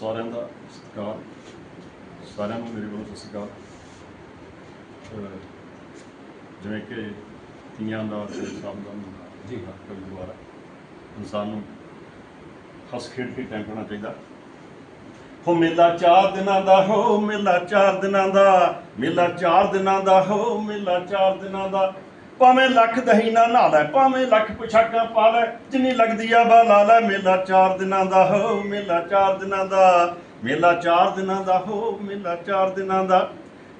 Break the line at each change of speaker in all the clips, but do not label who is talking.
ਸਾਰਿਆਂ ਦਾ ਸਤਿਕਾਰ। ਸਾਰਿਆਂ ਨੂੰ ਮੇਰੇ ਵੱਲੋਂ ਸਤਿ ਸ਼੍ਰੀ ਅਕਾਲ ਜਿਵੇਂ ਕਿ ਤੀਆਂ ਦਾ ਤੇ ਸਭ ਦਾ ਜੀ ਹਾਂ। ਕਵੀ ਦੁਆਰਾ ਇਨਸਾਨ ਨੂੰ ਹੱਸ ਖੇਡ ਕੇ ਟਾਈਮ ਕਰਨਾ ਚਾਹੀਦਾ। ਹੋ ਮੇਲਾ ਚਾਰ ਦਿਨਾਂ ਦਾ ਹੋ ਮੇਲਾ ਚਾਰ ਦਿਨਾਂ ਦਾ ਮੇਲਾ ਚਾਰ ਦਿਨਾਂ ਦਾ ਹੋ ਮੇਲਾ ਚਾਰ ਦਿਨਾਂ ਦਾ। ਭਾਵੇਂ ਲੱਖ ਦਹੀਨਾ ਨਹਾ ਲੈ, ਭਾਵੇਂ ਲੱਖ ਪੁਸ਼ਾਕਾਂ ਪਾ ਲੈ, ਜਿੰਨੀ ਲੱਗਦੀ ਆ ਬਾ ਲਾ ਲੈ, ਮੇਲਾ ਚਾਰ ਦਿਨਾਂ ਦਾ ਹੋ, ਮੇਲਾ ਚਾਰ ਦਿਨਾਂ ਦਾ, ਮੇਲਾ ਚਾਰ ਦਿਨਾਂ ਦਾ ਹੋ, ਮੇਲਾ ਚਾਰ ਦਿਨਾਂ ਦਾ।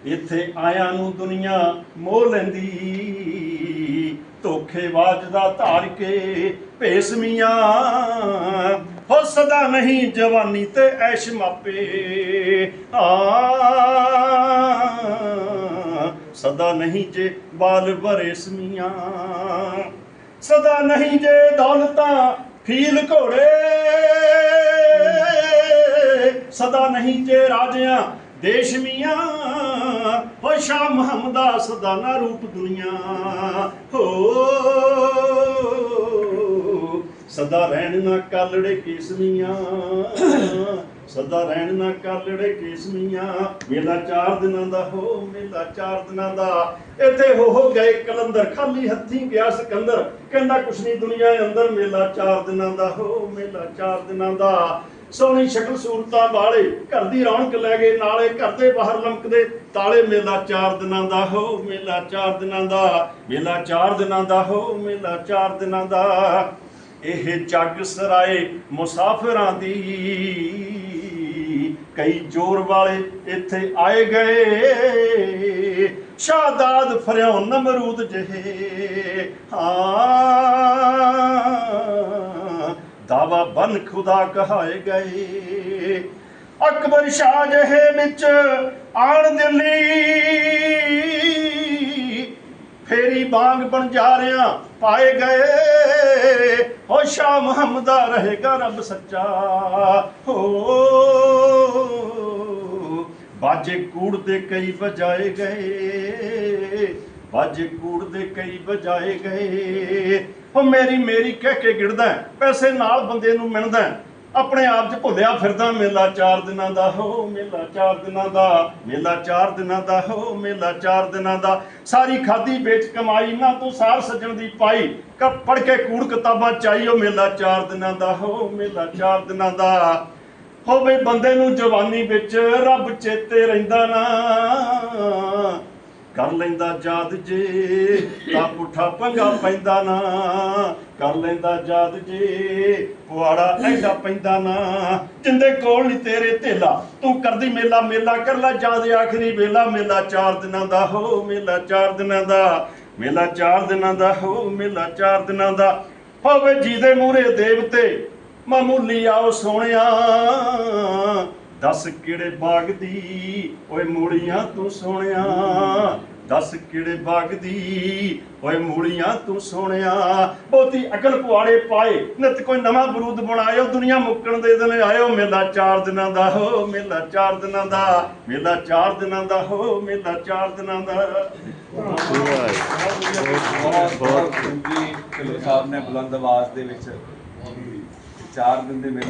ਇੱਥੇ ਆਇਆਂ ਨੂੰ ਦੁਨੀਆ ਮੋਹ ਲੈਂਦੀ ਧੋਖੇਬਾਜ਼ ਦਾ ਧਾਰ ਕੇ ਭੇਸਮੀਆਂ ਹੋ ਸਦਾ ਨਹੀਂ ਜਵਾਨੀ ਤੇ ਐਸ਼ ਮਾਪੇ, ਆ ਸਦਾ ਨਹੀਂ ਜੇ ਬਾਲ ਬਰੇਸ ਮੀਆਂ ਸਦਾ ਨਹੀਂ ਜੇ ਦੌਲਤਾਂ ਫੀਲ ਘੋੜੇ, ਸਦਾ ਨਹੀਂ ਜੇ ਰਾਜਿਆਂ ਦੇਸ਼ ਮੀਆਂ ਹੋ ਸ਼ਾਹ ਮੁਹੰਮਦਾ ਸਦਾ ਨਾ ਰੂਪ ਦੁਨੀਆ, ਹੋ। ਸਦਾ ਰਹਿਣ ਨਾ ਕਾਲੜੇ ਕੇਸਮੀਆਂ ਸਦਾ ਰਹਿਣ ਨਾ ਕਰ ਕਾਲੜੇ ਕੇਸਮੀਆਂ ਮੇਲਾ ਚਾਰ ਦਿਨਾਂ ਦਾ ਹੋ, ਮੇਲਾ ਚਾਰ ਦਿਨਾਂ ਦਾ। ਇੱਥੇ ਹੋ ਹੋ ਗਏ ਕਲੰਦਰ, ਖਾਲੀ ਹੱਥੀਂ ਗਿਆ ਸਿਕੰਦਰ। ਕਹਿੰਦਾ ਕੁਛ ਨਹੀਂ ਦੁਨੀਆ ਅੰਦਰ, ਮੇਲਾ ਚਾਰ ਦਿਨਾਂ ਦਾ ਹੋ, ਮੇਲਾ ਚਾਰ ਦਿਨਾਂ ਦਾ। ਸੋਹਣੀ ਸ਼ਕਲ ਸੂਰਤਾਂ ਵਾਲੇ, ਘਰ ਦੀ ਰੌਣਕ ਲੈ ਗਏ ਨਾਲੇ, ਘਰ ਦੇ ਬਾਹਰ ਲਮਕਦੇ ਤਾਲੇ, ਮੇਲਾ ਚਾਰ ਦਿਨਾਂ ਦਾ ਹੋ, ਮੇਲਾ ਚਾਰ ਦਿਨਾਂ ਦਾ। ਮੇਲਾ ਚਾਰ ਦਿਨਾਂ ਦਾ ਹੋ, ਮੇਲਾ ਚਾਰ ਦਿਨਾਂ ਦਾ। ਇਹ ਜੱਗ ਸਰਾਏ ਮੁਸਾਫਰਾਂ ਦੀ ਕਈ ਜੋਰ ਵਾਲੇ ਇੱਥੇ ਆਏ ਗਏ। ਸ਼ਾਦਾਦ ਫਰਿਓ ਨਮਰੂਦ ਜਹੇ। ਹਾਂ, ਦਾਵਾ ਬਨ ਖੁਦਾ ਕਹਾਏ ਗਏ। ਅਕਬਰ ਸ਼ਾਹ ਜਹੇ ਵਿੱਚ ਆਣ ਦਿੱਲੀ। ਫੇਰੀ ਬਾਗ ਬਣ ਜਾ ਰਿਆਂ, ਪਾਏ ਗਏ। ਹੋ ਸ਼ਾਹ ਮੁਹੰਮਦਾ ਰਹੇਗਾ ਰੱਬ ਸੱਚਾ। ਹੋ ਬਾਜੇ ਕੂੜ ਦੇ ਕਈ ਵਜਾਏ ਗਏ ਬਾਜੇ ਕੂੜ ਦੇ ਕਈ ਵਜਾਏ ਗਏ। ਹੋ ਮੇਰੀ ਮੇਰੀ ਕਹਿ ਕੇ ਗਿੜਦਾ ਪੈਸੇ ਨਾਲ ਬੰਦੇ ਨੂੰ ਮਿਲਦਾ ਆਪਣੇ ਆਪ 'ਚ ਭੁੱਲਿਆ ਫਿਰਦਾ ਮੇਲਾ ਚਾਰ ਦਿਨਾਂ ਦਾ, ਹੋ ਮੇਲਾ ਚਾਰ ਦਿਨਾਂ ਦਾ, ਮੇਲਾ ਚਾਰ ਦਿਨਾਂ ਦਾ, ਹੋ ਮੇਲਾ ਚਾਰ ਦਿਨਾਂ ਦਾ। ਸਾਰੀ ਖਾਦੀ ਵੇਚ ਕਮਾਈ ਨਾ ਤੂੰ ਸਾਰ ਸੱਜਣ ਦੀ ਪਾਈ। ਕ ਪੜ ਕੇ ਕੂੜ ਕਿਤਾਬਾਂ ਚਾਹੀਓ ਮੇਲਾ ਚਾਰ ਦਿਨਾਂ ਦਾ, ਹੋ ਮੇਲਾ ਚਾਰ ਦਿਨਾਂ ਦਾ। ਹੋਵੇ ਬੰਦੇ ਨੂੰ ਜਵਾਨੀ ਵਿੱਚ ਰੱਬ ਚੇਤੇ ਰਹਿੰਦਾ ਨਾ। ਕਰ ਲੈਂਦਾ ਯਾਦ ਜੇ ਤਾਂ ਪੁੱਠਾ ਪੰਗਾ ਪੈਂਦਾ ਨਾ। ਕਰ ਲੈਂਦਾ ਯਾਦ ਜੇ ਪੁਆੜਾ ਐਡਾ ਪੈਂਦਾ ਨਾ। ਜਿੰਦੇ ਕੋਲ ਨਹੀਂ ਤੇਰੇ ਧੇਲਾ, ਤੂੰ ਕਰਦੀ ਮੇਲਾ ਮੇਲਾ ਕਰ ਲੈ ਯਾਦ ਆਖਰੀ ਵੇਲਾ, ਮੇਲਾ ਚਾਰ ਦਿਨਾਂ ਦਾ ਹੋ, ਮੇਲਾ ਚਾਰ ਦਿਨਾਂ ਦਾ। ਮੇਲਾ ਚਾਰ ਦਿਨਾਂ ਦਾ ਹੋ, ਮੇਲਾ ਚਾਰ ਦਿਨਾਂ ਦਾ। ਹੋਵੇ ਦੇ ਮੂਰੇ ਦੇਵਤੇ ਮਾਮੂਲੀ ਆਓ ਸੋਹਣਿਆ, ਦੱਸ ਕਿਹੜੇ ਬਾਗ ਦੀ, ਓਏ ਮੂਲੀਆਂ ਤੂੰ ਸੋਹਣਿਆ। ਦੱਸ ਕਿਹੜੇ ਬਾਗ ਦੀ, ਓਏ ਮੂਲੀਆਂ ਤੂੰ ਸੋਹਣਿਆ। ਬਹੁਤੀ ਅਕਲ ਪੁਆੜੇ ਪਾਏ, ਨਿਤ ਕੋਈ ਨਵਾਂ ਬਰੂਦ ਬਣਾਇਓ। ਦੁਨੀਆ ਮੁੱਕਣ ਦੇ ਦਿਨ ਆਇਓ, ਮੇਲਾ ਚਾਰ ਦਿਨਾਂ ਦਾ, ਹੋ ਮੇਲਾ ਚਾਰ ਦਿਨਾਂ ਦਾ, ਮੇਲਾ ਚਾਰ ਦਿਨਾਂ ਦਾ, ਹੋ ਮੇਲਾ ਚਾਰ ਦਿਨਾਂ ਦਾ।
ਬਹੁਤ ਬਹੁਤ ਚੰਗੀ ਸਾਹਿਬ ਨੇ ਬੁਲੰਦ ਆਵਾਜ਼ ਦੇ ਵਿੱਚ ਚਾਰ ਦਿਨ ਦੇ ਮੇਲੇ